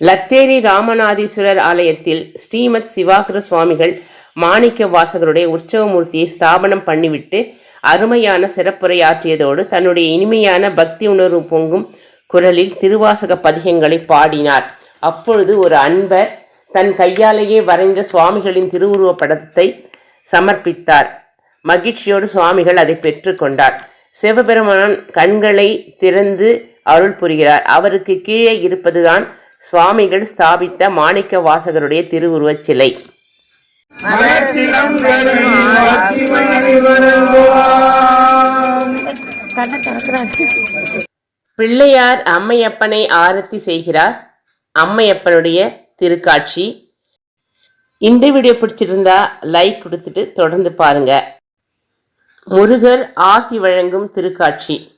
லத்தேரி ராமநாதீஸ்வரர் ஆலயத்தில் ஸ்ரீமத் சிவாகர சுவாமிகள் மாணிக்க வாசகருடைய உற்சவமூர்த்தியை ஸ்தாபனம் பண்ணிவிட்டு அருமையான சிறப்புரையாற்றியதோடு தன்னுடைய இனிமையான பக்தி உணர்வு பொங்கும் குரலில் திருவாசக பதிகங்களை பாடினார். அப்பொழுது ஒரு அன்பர் தன் கையாலேயே வரைந்த சுவாமிகளின் திருவுருவப் படத்தை சமர்ப்பித்தார். மகிழ்ச்சியோடு சுவாமிகள் அதை பெற்றுக்கொண்டார் சிவபெருமான் கண்களை திறந்து அருள் புரிகிறார். அவருக்கு கீழே இருப்பதுதான் சுவாமிகள் ஸ்தாபித்த மாணிக்க வாசகருடைய திருவுருவச் சிலை. பிள்ளையார் அம்மையப்பனை ஆரத்தி செய்கிறார். அம்மையப்பனுடைய திருக்காட்சி. இந்த வீடியோ பிடிச்சிருந்தா லைக் கொடுத்துட்டு தொடர்ந்து பாருங்க. முருகர் ஆசி வழங்கும் திருக்காட்சி.